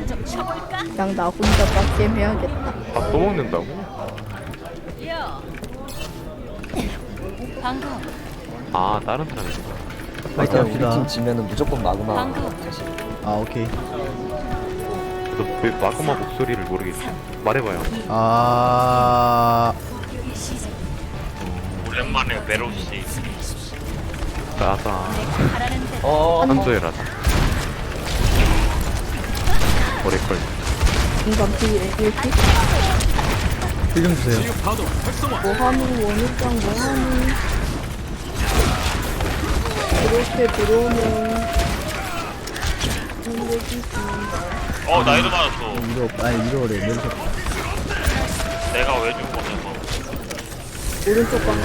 장난 좀 쳐볼까? 그냥 나 혼자 빡겜 해야겠다. 아, 또 먹는다고? 야. 반가워. 아, 다른 사람이구나. 파이팅 우리 합시다. 팀 지면은 무조건 마그마 반가워. 아 오케이. 너왜 마그마 목소리를 모르겠지? 말해봐요. 아 오랜만에 메로시 나다. 대로 어 한조해라다. 오래걸. 인간 피해 1피? 필좀 주세요. 뭐하니 원일장 뭐하니? 이렇게 들어오면 힘들지 어 나이도 많았어 위로 아니 위로래 내리셨. 내가 왜준 거냐고 오른쪽 방향.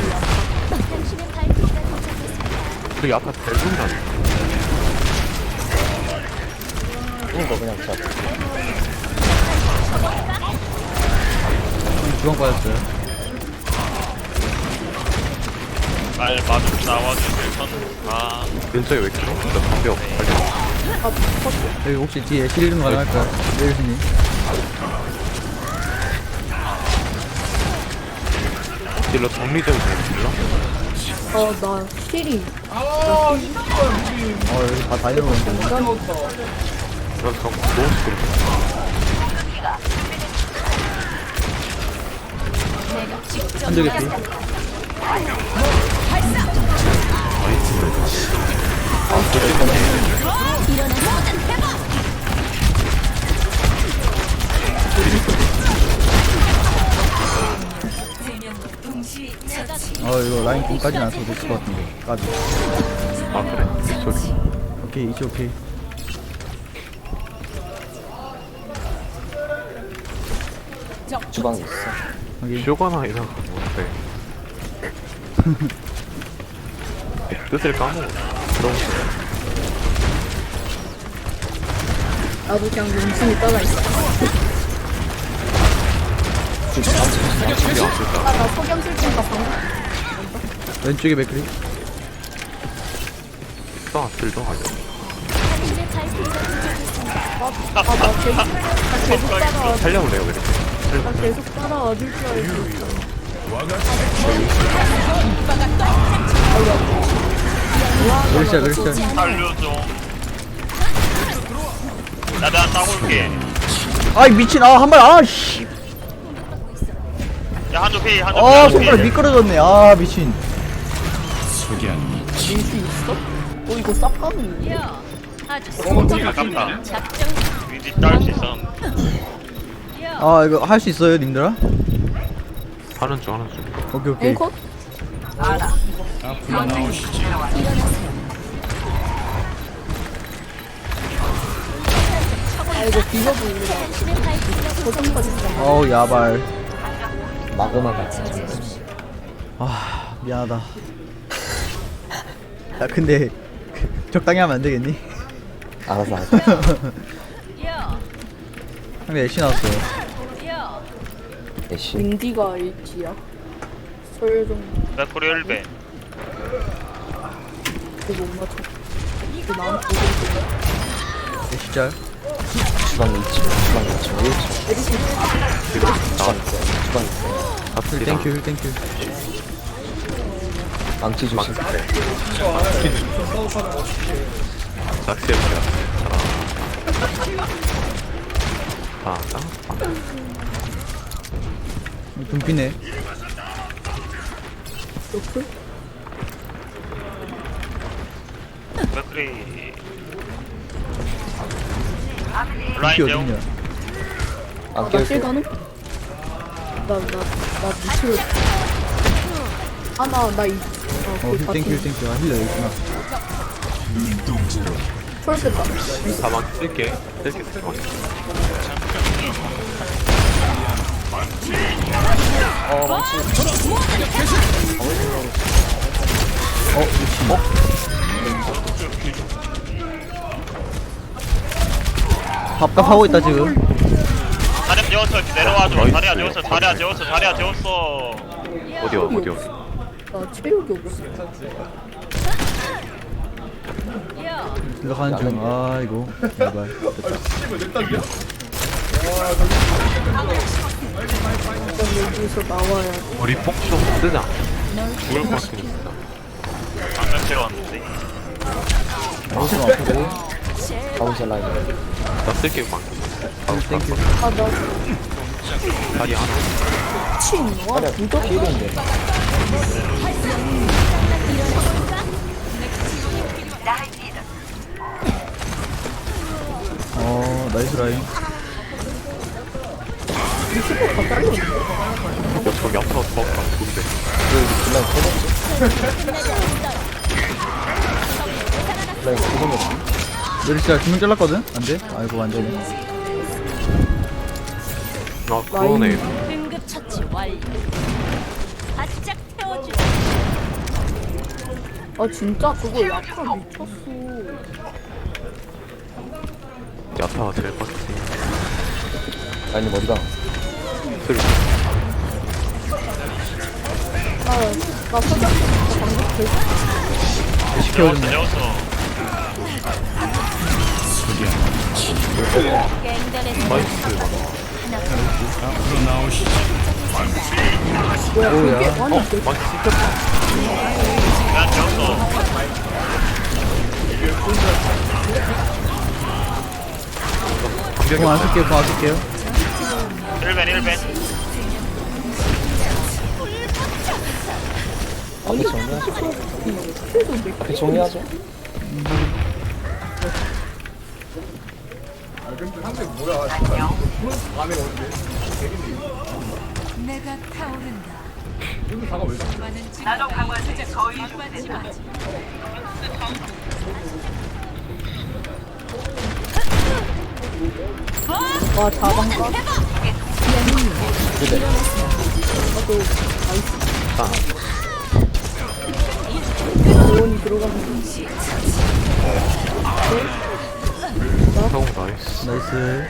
우리 아까 대중간 죽은 거 그냥 잡 주방 빠졌어요. 날 마중 나와주길 선아 근처에 왜 길어? 나 담배 없어. 빨리. 여기 혹시 뒤에 힐좀 가능할까요? 내리시니. 딜러 정리되고 되는 딜러? 어 나 힐이 어 여기 다 달려오는데. 나 그럼 너무 시끄럽다. 한적이 피. 어 이거 라인 공까지 안 써도 될것 같은데. 까지. 아, 그래. 소리. 오케이 이제 오케이. 주방에 있어 여기 쇼가나 이런 거 뭔데? 뜻을 까먹어. 나도 그냥 용신이 따라 있어. 아나 쓸텐가 방금 왼쪽에 맥크리. 싸. 아나 계속 나 계속 따라와 살려볼래요, 그래? 나 계속 따라와 줄 줄 알고. 메리시아 메리시아. 살려줘 나 내가 따고 올게 아이 미친 아 한 발 아씨. 야 한조 페이 한조 아 손가락 미끄러졌네. 아 미친. 밀수 있어? 어 이거 쌉 가는 야. 아주 아깝다 작정. 위디 딸수 있어 야. 아 이거 할 수 있어요 님들아? 하는 중, 하는 중. 오케이 오케이. 아 비벼보려고 당신의 발길이가 도착했습니다. 어우 야발. 마그마가 아 미안하다. 야 근데 적당히 하면 안 되겠니? 알아서 하자 야. 상대 애쉬 나왔어요. 야. 애쉬 윈디가 H야 설정 맥코리 1배 그거 못 맞춰 그 나한테 보고 애쉬 짤. 주방에 있지 주방에 있지 왜 있지 지금 주방 나왔어. 있어 주방 있어 아, 힐 땡큐 힐 땡큐. 망치 조심 낚시해버려. 아, 아, 아. 눈빛네. 노플? 맥코리 눈빛 라인 어딨냐? 안나 깨울게 실가는? 나 나 나 미칠 아나 나 이.. 어, 땡큐 힐 땡큐. 아 힐러 여기 있구나. 철 뺐다 사막 쓸게. 쓸게, 쓸게. 어 망치 어 미친. 어? 답답하고 있다 지금. 자리야 재웠어 내려와줘 나이스. 자리야 재웠어 자리야 재웠어 자리야 재웠어 어디요, 어디요? 나 체력이 없어 야. 야 생각하는 중 아이고 제발 여기서 나와야 돼. 우리 뽕좀 쓰자 죽을 것 같긴 있다. 방금 채웠는데? 나이스 아프고. 가운데 라인. 나 쓸게 막 땡큐. 아, 나 다리 하나. 친. 와, 진짜 필인데. 어 나이스 라인. 야 저기 앞으로 더 가, 좋은데 그 라인 터졌지? 메리시가 두명 잘랐거든? 안 돼? 아이고 안 되네 아 그러네 등급 처치 완료 바짝 태워주 아, 진짜 그거 약간 미쳤어. 야타가 제일 빡세 라인이 머리가 소리 나, 나 서장 방금 갱단에서 나이스 뭐야. 그게 아니, 재웠어 감격이 공안 없네 쓸게요 공안 쓸게요 1벤 1벤. 앞에 정리하죠. 앞에 정리하죠. 내가 타오른다. 와, 자방가? 그대 나이스 나이스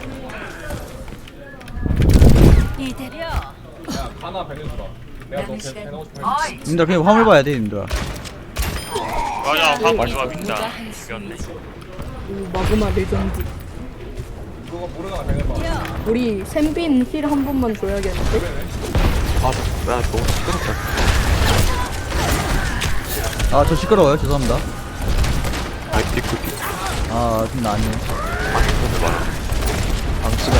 님들 그냥 화물 봐야 돼 님들아 맞아 화물 좋아 민다 죽였네. 마그마 레전드. 야 우리 샘빈 힐 한 번만 줘야겠는데? 아나 너무 시끄럽다. 아 저 시끄러워요? 죄송합니다. 아이 삐꾸 삐꾸 아 근데 아니에요. 아니 손을 봐 방치가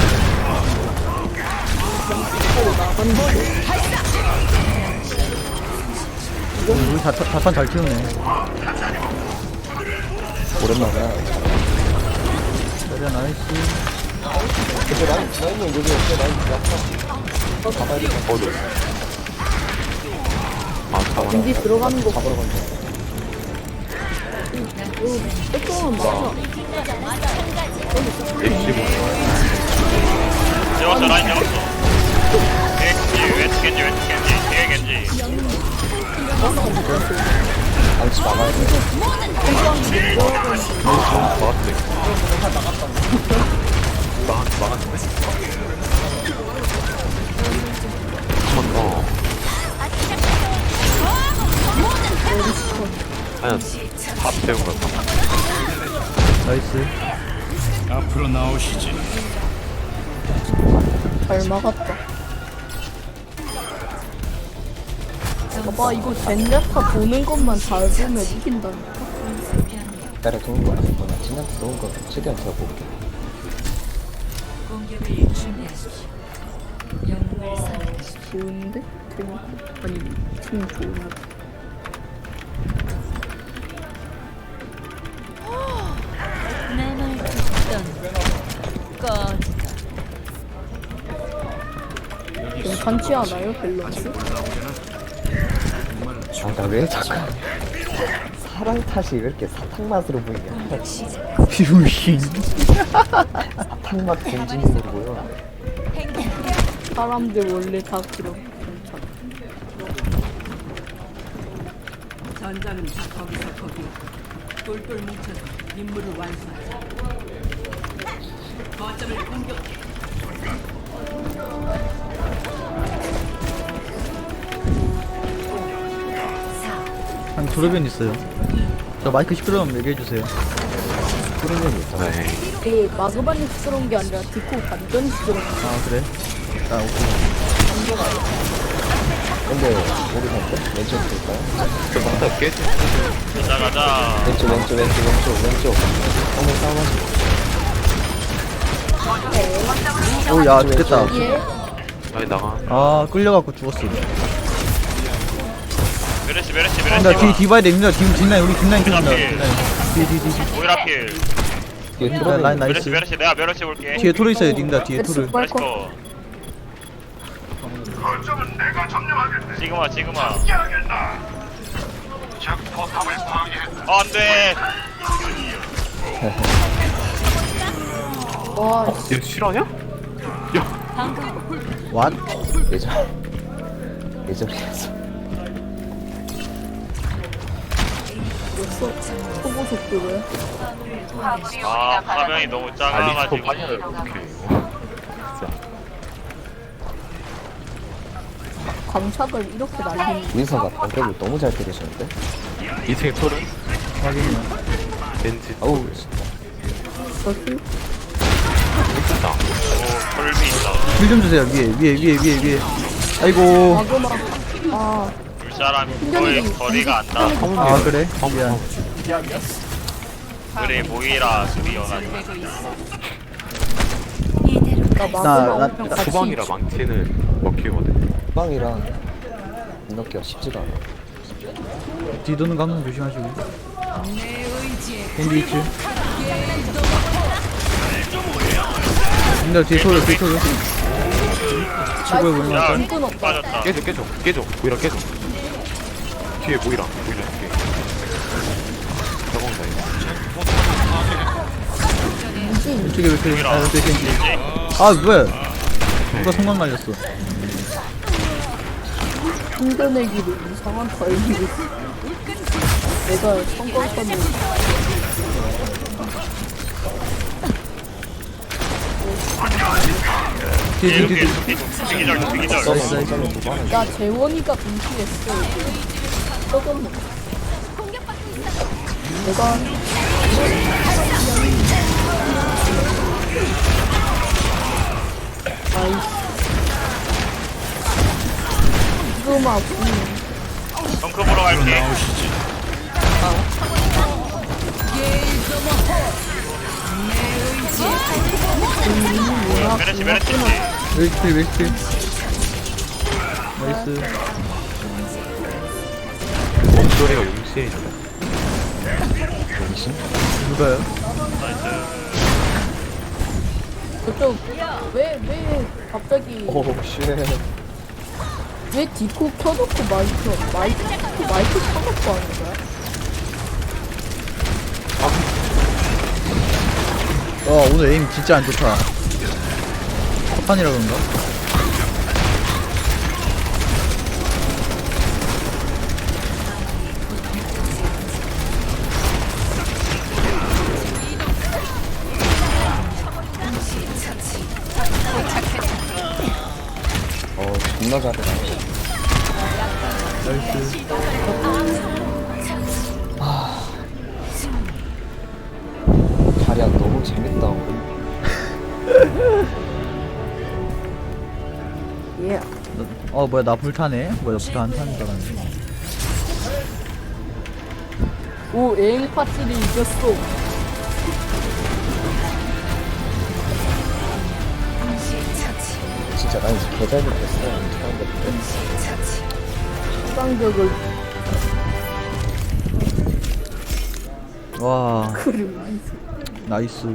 우리 자, 자, 자탄 잘 키우네. 자리야. 나이스 근데 라인 라인은 여기 없어 라인 약간 가봐야 돼 어디 아 잡았네 왠지 들어가는 거. 잡으러 간다 뺏겨면 맞아. F15 재웠어 라인 재웠어 뒤에 겐지 왼쪽 겐지 왼쪽 겐지 뒤에 겐지 방치 막아야 돼 막았네 막았, 막았네 한번 더 아니야 밥 태운 거야 나이스 앞으로 나오시지. 잘 막았다. 봐봐, 이거 젠자타 도는 것만 잘 보면 이긴다니까. 나를 도는 거 알았어 나 진한테 도는 거 최대한 잘 볼게 좋은데? 대박. 아니, 팀 좋은데. 내말 듣던 꺼지다 괜찮지 않아요, 밸런스? 아 나 왜 자꾸 사랑 탓이 왜 이렇게 사탕 맛으로 보이냐? 비루신 사탕 맛 공주님으로 보여 사람들 원래 다 그런. 전장은 다 거기서 거기. 똘똘 뭉쳐서 임무를 완수하자. 거점을 공격해 한 두레변 있어요 저 마이크 시끄러우면 얘기해주세요 푸른님이 있잖아. 네. 그 마그마님 스러운 게 아니라 디코 완전 스러운 거. 아 그래? 아 오케이 근데 우리 상태 왼쪽 볼까요? 저 방사 깨지. 가자 가자 왼쪽 왼쪽 왼쪽 왼쪽 왼쪽. 오늘 싸움하지. 오야 죽겠다 예. 아니 나가. 아 끌려갖고 죽었어 메르시 메르시 나 메르시. 뒤 뒤 봐야 됩니다 뒤 뒷라인 우리 뒷라인 켜준다 뒤뒤뒤 오이라 필. 라인 메르시 나이스 메르시. 내가 메르시 볼게. 뒤에 토르 있어요 님다. 뒤에 토르 메르시 빨고. 거. 지금아 지금아. 아 안돼. 와, 얘 실화냐? 왓? 예전 예전이었어. 벌써 초보 속도로요? 아 화면이 너무 아 리스폰 작아가지고 하요 오케이. 광착을 이렇게 날리는 윈서가 방벽을 너무 잘 때리시는데? 2층에 토르. 확인이요 벤지. 어우 진짜. 것을 진짜. 오 돌비 있다 힐좀 주세요 위에 위에 위에 위에 위에 아이고 마그마. 아, 둘 사람이 거의 거리가 안 나 아 그래? 미안 그래 모이라 둘이어가지고 이대로 나 나- 나 같이. 후방이라 망치는 먹히거든. 빵이랑 넣기가 쉽지가 않아. 뒤도는 거 항상 조심하시고 밴디 있지 님들 뒤에 토르 뒤에 토르 최고의 야. 빠졌다 깨져 깨져 깨져. 모이라 깨져. 뒤에 모이라 모이라 뒤에. 저건가 이거. 이쪽에 왜 이렇게 아 이제 아 뭐야 누가 성광 날렸어 힘겨내기로 이상한 덜기를. 내가 성광판을 뒤에 뒤에 뒤에 점에 두고 하는 야 재원이가 분피했어 떠졌네 내가 아이씨 지금 아군 덩크 보러 갈게. 메르시 메르시. 웨이스트 웨이스트 나이스 목소리가 용신이잖아. 용신? 누가요? 저쪽 왜왜 갑자기 오우 쉣. 왜 디코 켜놓고 마이크 마이크 마이크 켜놓고 하는 거야? 와 오늘 에임 진짜 안 좋다 첫판이라 그런가? 존나 잘해. 나이스 자리야 너무 재밌다. 예. 어 뭐야 나 불타네? 뭐야 불타 안 타는 줄 알았네 오 에임 파티를 이겼어. 진짜 난 못했어. 처음부터. 수상벽을 와 나이스